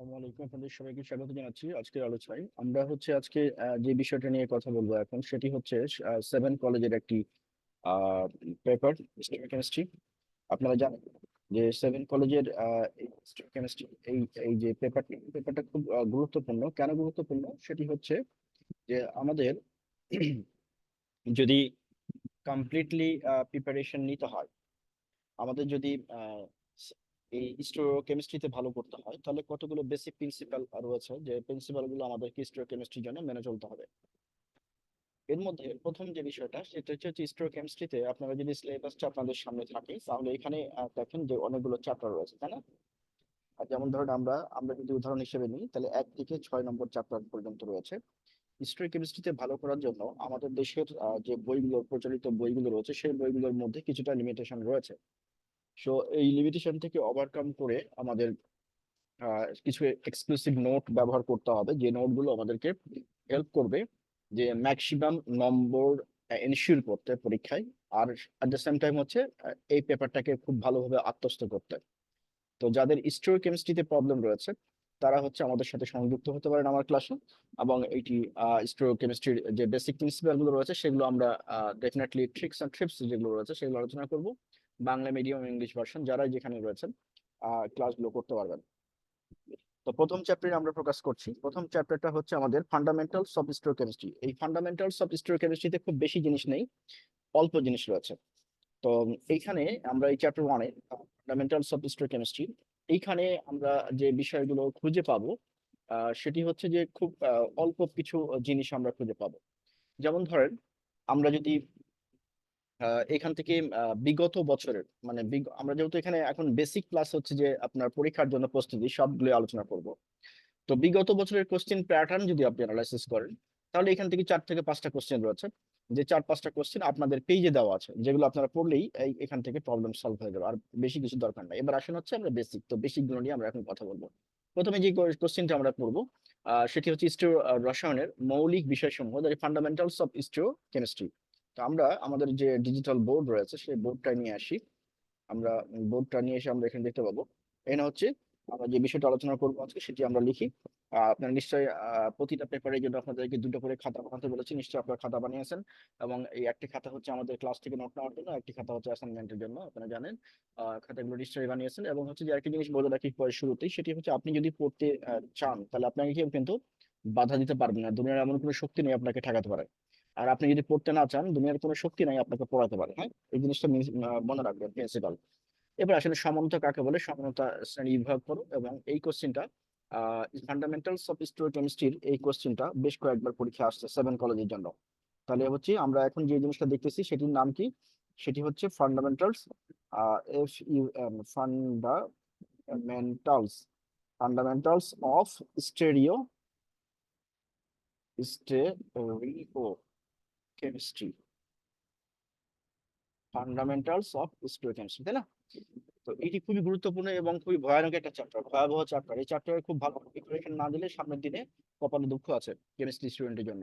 সবাইকে স্বাগত জানাচ্ছি আজকের আলোচনায়। আমরা হচ্ছে আজকে যে বিষয়টা নিয়ে কথা বলব এখন সেটি হচ্ছে সেভেন কলেজের একটি পেপার কেমিস্ট্রি আপনারা জানেন যে সেভেন কলেজের কেমিস্ট্রি এই এই যে পেপারটি পেপারটা খুব গুরুত্বপূর্ণ। কেন গুরুত্বপূর্ণ? সেটি হচ্ছে যে আমাদের যদি কমপ্লিটলি প্রিপারেশন নিতে হয়, আমাদের যদি এই কেমিস্ট্রিতে ভালো করতে হয়। তাহলে কতগুলো বেসিক প্রিন্সিপাল যে জন্য মেনে চলতে হবে। এর মধ্যে প্রথম যে বিষয়টা, সেটা হচ্ছে কেমিস্ট্রিতে আপনারা যদি সিলেবাসটা আপনাদের সামনে থাকে, তাহলে এখানে দেখেন যে অনেকগুলো চ্যাপ্টার রয়েছে, তাই না? যেমন ধরুন আমরা আমরা যদি উদাহরণ হিসেবে নিই, তাহলে এক থেকে ছয় নম্বর চ্যাপ্টার পর্যন্ত রয়েছে। কেমিস্ট্রিতে ভালো করার জন্য আমাদের দেশের যে বইগুলো, প্রচলিত বইগুলো রয়েছে, সেই বইগুলোর মধ্যে কিছুটা লিমিটেশন রয়েছে। সো এই লিমিটেশন থেকে ওভারকাম করে আমাদের কিছু এক্সক্লুসিভ নোট ব্যবহার করতে হবে। যে নোটগুলো আমাদেরকে হেল্প করবে যে ম্যাক্সিমাম নম্বর এনশিওর করতে পরীক্ষায়। আর অ্যাট দ্য সেম টাইম হচ্ছে এই পেপারটাকে খুব ভালোভাবে আত্মস্থ করতে। তো যাদের স্টোরি কেমিস্ট্রিতে প্রবলেম রয়েছে, তারা হচ্ছে আমাদের সাথে সংযুক্ত হতে পারেন আমার ক্লাসে এবং এইটি স্টোরি কেমিস্ট্রির যে বেসিক প্রিন্সিপালগুলো রয়েছে, সেগুলো আমরা ডেফিনেটলি ট্রিক্স অ্যান্ড ট্রিপস যেগুলো রয়েছে, সেগুলো আলোচনা করব। বাংলা মিডিয়াম ইংলিশ ভার্সন যারা যেখানে রয়েছেন ক্লাসগুলো করতে পারবেন। তো প্রথম চ্যাপ্টারে আমরা প্রকাশ করছি। প্রথম চ্যাপ্টারটা হচ্ছে আমাদের ফান্ডামেন্টালস অফ কেমিস্ট্রি এই ফান্ডামেন্টালস অফ কেমিস্ট্রিতে খুব বেশি জিনিস নেই, অল্প জিনিস রয়েছে। তো এইখানে আমরা এই চ্যাপ্টার ওয়ানে ফান্ডামেন্টালস অফ কেমিস্ট্রি এইখানে আমরা যে বিষয়গুলো খুঁজে পাবো সেটি হচ্ছে যে খুব অল্প কিছু জিনিস আমরা খুঁজে পাবো। যেমন ধরেন, আমরা যদি এখান থেকে বিগত বছরের মানে আমরা যেহেতু এখানে এখন বেসিক ক্লাস হচ্ছে যে আপনার পরীক্ষার জন্য প্রস্তুতি সবগুলো আলোচনা করব। তো বিগত বছরের কোশ্চেন প্যাটার্ন যদি আপনি অ্যানালাইসিস করেন, তাহলে এখান থেকে চার থেকে পাঁচটা কোশ্চেন রয়েছে। যে চার পাঁচটা কোশ্চেন আপনাদের পেজে দেওয়া আছে, যেগুলো আপনারা পড়লেই এখান থেকে প্রবলেম সলভ হয়ে যাবে, আর বেশি কিছু দরকার নাই। এবার আসেন হচ্ছে আমরা বেসিক তো বেসিকগুলো নিয়ে আমরা এখন কথা বলব। প্রথমে যে কোশ্চেনটা আমরা পড়ব সেটি হচ্ছে স্টিও রসায়নের মৌলিক বিষয় বিষয়সমূহ ফান্ডামেন্টালস অফ স্টিও কেমিস্ট্রি তো আমরা আমাদের যে ডিজিটাল বোর্ড রয়েছে, সেই বোর্ডটা নিয়ে আসি। আমরা বোর্ডটা নিয়ে এসে আমরা এখানে দেখতে পাবো। এখানে হচ্ছে আমরা যে বিষয়টা আলোচনা করব আজকে, সেটি আমরা লিখি। আপনারা নিশ্চয়ই প্রতিটা পেপারের জন্য আপনাদেরকে দুটো করে খাতা বানাতে বলেছি। নিশ্চয়ই আপনারা খাতা বানিয়েছেন এবং এই একটি খাতা হচ্ছে আমাদের ক্লাস থেকে নোট নেওয়ার জন্য, একটি খাতা হচ্ছে অ্যাসাইনমেন্টের জন্য, আপনারা জানেন। খাতাগুলো নিশ্চয়ই বানিয়েছেন এবং হচ্ছে যে একটা জিনিস বলে রাখি পরে শুরুতেই, সেটি হচ্ছে আপনি যদি পড়তে চান, তাহলে আপনাকে কেউ কিন্তু বাধা দিতে পারবে না। দুনিয়ার এমন কোনো শক্তি নেই আপনাকে ঠেকাতে পারে। আর আপনি যদি পড়তে না চান, দুনিয়ার কোনো শক্তি নাই আপনাকে পড়াতে পারে হ্যাঁ? এই জিনিসটা মনে রাখবেন প্রিন্সিপাল এবার আসলে সমানতা কাকে বলে? সমানতা শ্রেণি বিভাগ করো এবং এই কোশ্চেনটা ফান্ডামেন্টালস অফ কেমিস্ট্রির এই কোশ্চেনটা বেশ কয়েকবার পরীক্ষা আসছে সেভেন কলেজের জন্য। তাহলে হচ্ছে আমরা এখন যে জিনিসটা দেখতেছি, সেটির নাম কি? সেটি হচ্ছে fundamentals F U M fundamentals fundamentals of stereo stereo chemistry fundamentals of stoichiometry তাই না তো এটি খুবই গুরুত্বপূর্ণ এবং খুবই ভয়ানক একটা চ্যাপ্টার ভয়াবহ চ্যাপ্টার এই চ্যাপ্টারে খুব ভালো প্রিপারেশন না দিলে সামনের দিনে কপালে দুঃখ আছে কেমিস্ট্রি স্টুডেন্টের জন্য।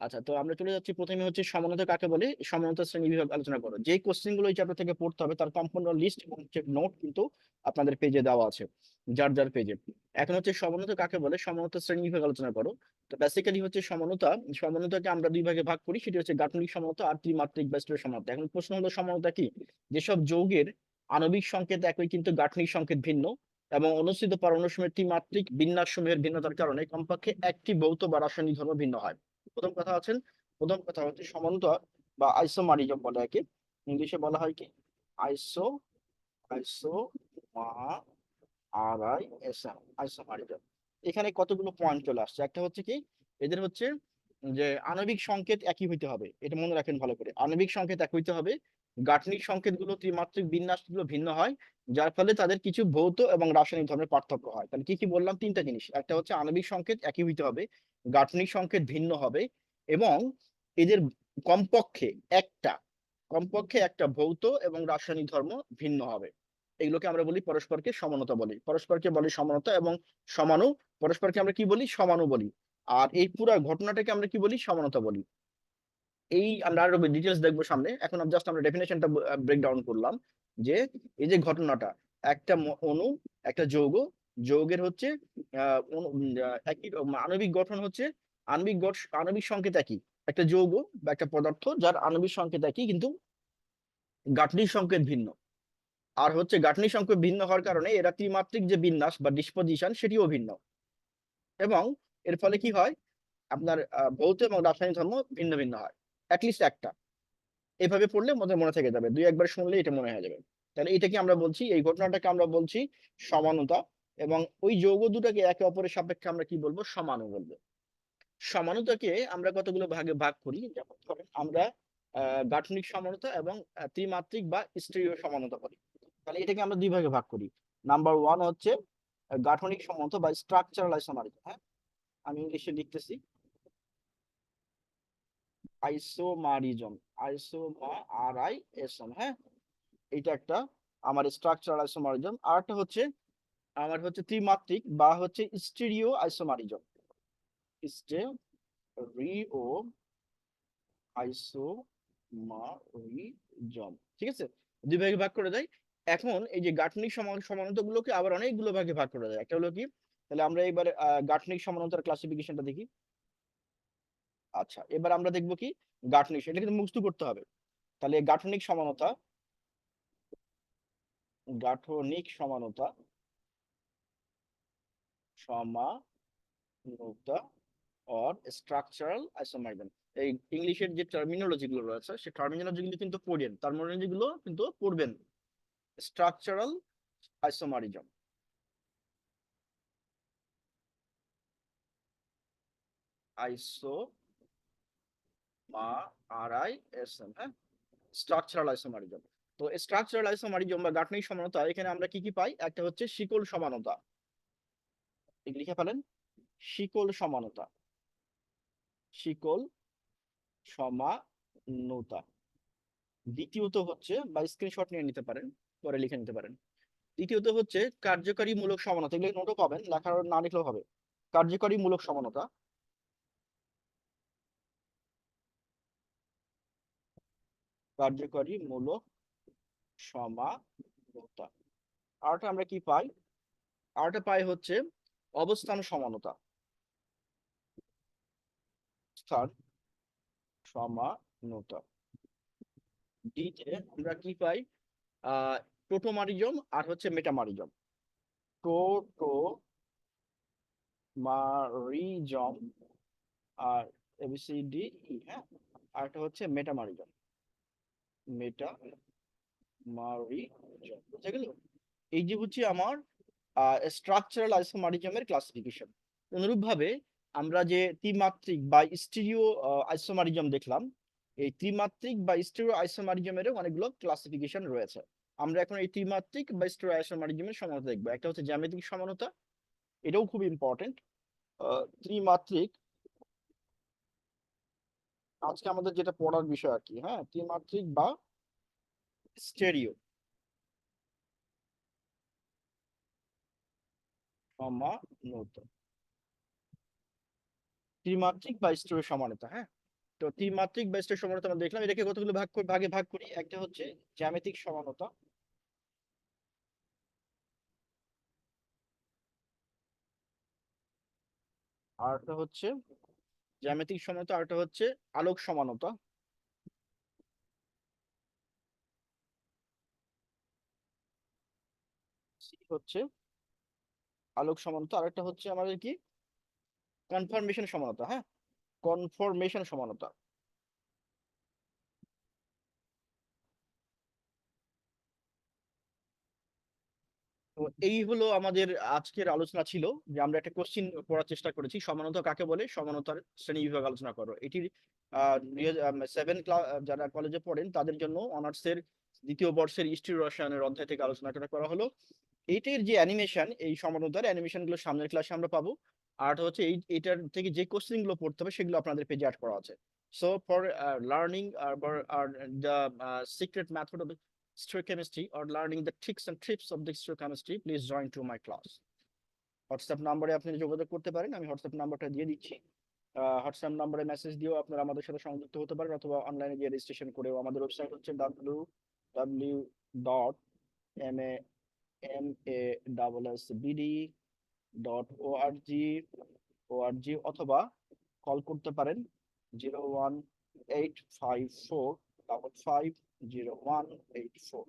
আচ্ছা তো আমরা চলে যাচ্ছি প্রথমে হচ্ছে সমানতা কাকে বলে? সমানতা শ্রেণি বিভাগ আলোচনা করো। যে কোশ্চেনগুলো চ্যাপ্টার থেকে পড়তে হবে তার সম্পূর্ণ লিস্ট এবং নোট কিন্তু আপনাদের পেজে দেওয়া আছে, যার যার পেজে এখন হচ্ছে সমানতা কাকে বলে? সমানতা শ্রেণি বিভাগ আলোচনা করো। তো বেসিক্যালি হচ্ছে সমানতা, সমানতাকে আমরা দুই ভাগে ভাগ করি, সেটি হচ্ছে গাঠনিক সমানতা আর ত্রিমাত্রিক ব্যস্তের সমানতা। এখন প্রশ্ন হলো সমানতা কি? যেসব যৌগের আণবিক সংকেত একই কিন্তু গাঠনিক সংকেত ভিন্ন এবং অনুষ্ঠিত পারমাণবিক ত্রিমাত্রিক বিন্যাস সমূহের ভিন্নতার কারণে কমপক্ষে একটি ভৌত বা রাসায়নিক ধর্ম ভিন্ন হয়। প্রথম কথা আছেন, প্রথম কথা হচ্ছে সমান্তর বা আইসোমারিজম বলে একে ইংলিশে বলা হয় কি? Iso iso R I S M isomerism. এখানে কতগুলো পয়েন্ট চলে আসছে? একটা হচ্ছে কি? এদের হচ্ছে যে আণবিক সংকেত একই হইতে হবে। এটা মনে রাখেন ভালো করে। আণবিক সংকেত এক হইতে হবে। গাঠনিক সংকেতগুলো, ত্রিমাত্রিক বিন্যাসগুলো ভিন্ন হয়, যার ফলে তাদের কিছু ভৌত এবং রাসায়নিক ধর্মের পার্থক্য হয়। তাহলে কি কি বললাম? তিনটা জিনিস। একটা হচ্ছে আণবিক সংকেত, একই হইতে হবে। গাঠনিক সংকেত ভিন্ন হবে এবং এদের কমপক্ষে একটা কমপক্ষে একটা ভৌত এবং রাসায়নিক ধর্ম ভিন্ন হবে। এগুলোকে আমরা বলি পরস্পরকে সমানতা বলি। পরস্পরকে বলি সমানতা এবং সমানু, পরস্পরকে আমরা কি বলি? সমানু বলি। আর এই পুরা ঘটনাটাকে আমরা কি বলি? সমানতা বলি। এই আমরা আরও ডিটেলস দেখব সামনে। এখন জাস্ট আমরা ডেফিনেশনটা ব্রেক ডাউন করলাম যে এই যে ঘটনাটা, একটা অণু, একটা যৌগ, যৌগের হচ্ছে একই আণবিক গঠন হচ্ছে, আণবিক আণবিক সংকেত একই। একটা যৌগ বা একটা পদার্থ, যার আণবিক সংকেত একই, কিন্তু গাঠনিক সংকেত ভিন্ন। আর হচ্ছে গাঠনিক সংকেত ভিন্ন হওয়ার কারণে এরা ত্রিমাত্রিক যে বিন্যাস বা ডিসপোজিশন সেটিও ভিন্ন। এবং এর ফলে কি হয়? আপনার ভৌত এবং রাসায়নিক ধর্ম ভিন্ন ভিন্ন হয়। অ্যাটলিস্ট একটা। এভাবে পড়লে মনে মনে থেকে যাবে। দুই একবার শুনলে এটা মনে হয়ে যাবে। তাহলে এটাকে আমরা বলছি, এই ঘটনাটাকে আমরা বলছি সমানতা এবং ওই যৌগ দুটাকে একে অপরের সাপেক্ষে আমরা কি বলব? সমানু বলব। সমানতাকে আমরা কতগুলো ভাগে ভাগ করি? যেমন ধরেন আমরা গাঠনিক সমানতা এবং ত্রিমাত্রিক বা স্টিরিও সমানতা করি। তাহলে এটাকে আমরা দুই ভাগে ভাগ করি। নাম্বার ওয়ান হচ্ছে, গাঠনিক সমানতা বা স্ট্রাকচারাল আইসোমারিজম হ্যাঁ? আমি ইংলিশে লিখতেছি। Isomerism isomer R I S M হ্যাঁ? এটা একটা আমার স্ট্রাকচারাল আইসোমারিজম। আর একটা হচ্ছে, আমার হচ্ছে ত্রিমাত্রিক বা হচ্ছে স্টিরিও আইসোমারিজম। Stereo isomerism. ঠিক আছে? দুই ভাগে ভাগ করে দেয়। এখন এই যে গাঠনিক সমান সমানতা গুলোকে আবার অনেকগুলো ভাগে ভাগ করে দেয়। একটা হলো কি? তাহলে আমরা এবার গাঠনিক সমানতার ক্লাসিফিকেশনটা দেখি। আচ্ছা এবার আমরা দেখব কি? গাঠনিক, এটা কিন্তু মুখস্থ করতে হবে। তাহলে গাঠনিক সমানতা গাঠনিক সমানতা সমানতা অর স্ট্রাকচারাল আইসোমারিজম এই ইংলিশের যে টার্মিনোলজি গুলো রয়েছে সেই টার্মিনোলজি গুলো কিন্তু পড়েন। টার্মিনোলজি গুলো কিন্তু পড়বেন। স্ট্রাকচারাল আইসোমারিজম আইসো শিকল সমানতা। দ্বিতীয়ত হচ্ছে, বা স্ক্রিনশট নিয়ে নিতে পারেন, পরে লিখে নিতে পারেন। দ্বিতীয়ত হচ্ছে কার্যকারী মূলক সমানতা। এগুলো নোটও পাবেন, লেখার না লিখলেও হবে। কার্যকারী মূলক সমানতা। কার্যকারী মূলক সমানতা। আরটা আমরা কি পাই? আরটা পাই হচ্ছে অবস্থান সমানতা। স্থান সমানতা। ডিতে আমরা কি পাই? আহ টোটোমারিজম আর হচ্ছে মেটামারিজম। টোটো মারিজম আর এবিসিডি ই হ্যাঁ? আর একটা হচ্ছে মেটামারিজম। মেটা মারিজম বুঝা গেল এই যে হচ্ছে আমার স্ট্রাকচারাল আইসোমারিজমের ক্লাসিফিকেশন অনুরূপভাবে আমরা যে ত্রিমাত্রিক বা স্টিরিও আইসোমারিজম দেখলাম, এই ত্রিমাত্রিক বা স্টিরিও আইসোমারিজমেরও অনেকগুলো ক্লাসিফিকেশন রয়েছে। আমরা এখন এই ত্রিমাত্রিক বা স্টিরিও আইসোমারিজমের সমানতা দেখব। একটা হচ্ছে জ্যামিতিক সমানতা, এটাও খুব ইম্পর্টেন্ট ত্রিমাত্রিক আজকে আমাদের যেটা পড়ার বিষয় আর কি হ্যাঁ? ত্রিমাত্রিক বা স্টেরিও। সমানতা। ত্রিমাত্রিক বা স্টেরিও সমানতা হ্যাঁ? তো ত্রিমাত্রিক বা স্টেরিও সমানতা আমরা দেখলাম, এটাকে কতগুলো ভাগ করে, ভাগে ভাগ করি? একটা হচ্ছে জ্যামিতিক সমানতা। আরেকটা হচ্ছে জ্যামিতিক সমতা আরেকটা হচ্ছে আলোক সমানতা। হচ্ছে আলোক সমানতা আরেকটা হচ্ছে আমাদের কি? কনফার্মেশন সমানতা হ্যাঁ? কনফার্মেশন সমানতা। এই হলো আমাদের আজকের আলোচনা ছিল যে আমরা একটা কোশ্চিন পড়ার চেষ্টা করেছি। সমানতা কাকে বলে? সমানতার শ্রেণি বিভাগ আলোচনা করো। এটির সেভেন ক্লাস যারা কলেজে পড়েন, তাদের জন্য অনার্সের দ্বিতীয় বর্ষের হিস্ট্রি রসায়নের অধ্যায় থেকে আলোচনা করা হলো। এইটার যে অ্যানিমেশন এই সমানতার অ্যানিমেশনগুলো সামনের ক্লাসে আমরা পাবো। আর হচ্ছে এই, এটার থেকে যে কোশ্চেনগুলো পড়তে হবে, সেগুলো আপনাদের পেজে অ্যাড করা আছে। So for learning are the secret method of stoichemistry or learning the tricks and tips of the stoichemistry, please join to my class. WhatsApp নাম্বারে আপনি যোগাযোগ করতে পারেন আমি হোয়াটসঅ্যাপ নাম্বারটা দিয়ে দিচ্ছি হোয়াটসঅ্যাপ নাম্বারে মেসেজ দিয়েও আপনারা আমাদের সাথে সংযুক্ত হতে পারেন অথবা অনলাইনে গিয়ে রেজিস্ট্রেশন করেও আমাদের ওয়েবসাইট হচ্ছে W W dot M A M A double S BD dot ORG ORG অথবা কল করতে পারেন zero one eight five four double five zero one eight four